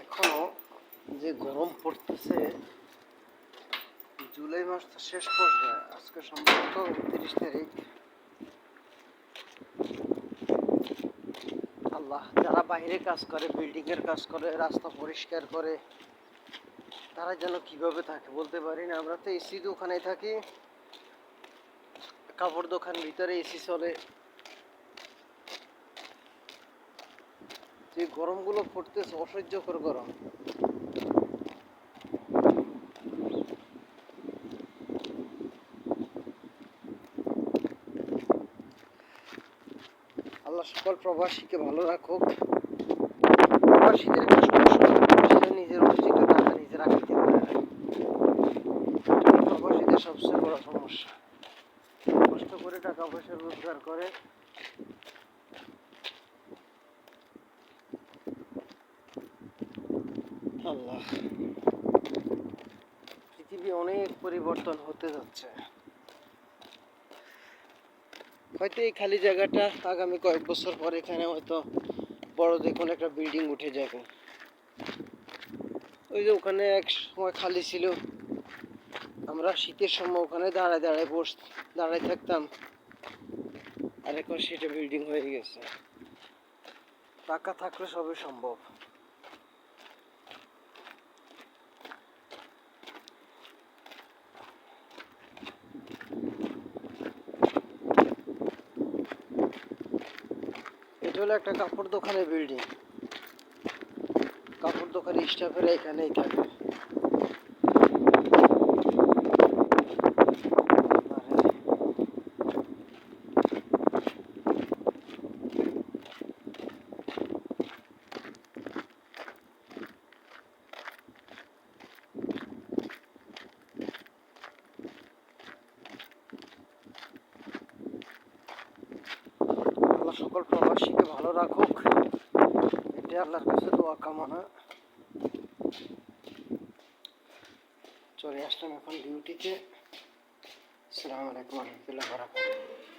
এখনও যে গরম পড়তেছে, জুলাই মাস তো শেষ পর্যায়ে, আজকে সম্ভবত তিরিশ তারিখ। আল্লাহ যারা বাইরে কাজ করে বিল্ডিং এর কাজ করে, রাস্তা পরিষ্কার করে, তারা যেন কীভাবে থাকে বলতে পারি না। আমরা তো এসি দোকানে থাকি, কাপড় দোকান ভিতরে এসি চলে। যে গরমগুলো পড়তেছে, অসহ্যকর গরম। আল্লাহ সকল প্রবাসীকে ভালো রাখুক। প্রবাসীদের নিজের পারে প্রবাসীদের সবচেয়ে বড় সমস্যা। কষ্ট করে টাকা পয়সা রোজগার করে আল্লাহ পৃথিবী অনেক পরিবর্তন হতে যাচ্ছে। হয়তো এই খালি জায়গাটা আগামী কয়েক বছর পর এখানে হয়তো বড় দেখুন একটা বিল্ডিং উঠে যাবে। ওই যে ওখানে এক সময় খালি ছিল। আমরা শীতের সময় ওখানে দাঁড়ায় দাঁড়ায় বস, দাঁড়ায় থাকতাম। আর এখন সেটা বিল্ডিং হয়ে গেছে। টাকা থাকলে সবই সম্ভব। এটা হলো একটা কাপড় দোকানের বিল্ডিং কাপড় দোকানের স্টাফেরা এখানেই থাকে আল্লাহ সকল প্রবাসীকে ভালো রাখুক। এটাই আল্লাহর কাছে দোয়া, কামনা। চলে আসলাম এখন ডিউটিতে। আসসালামু আলাইকুম রহমতুল্লাহ বারাকাতুহ।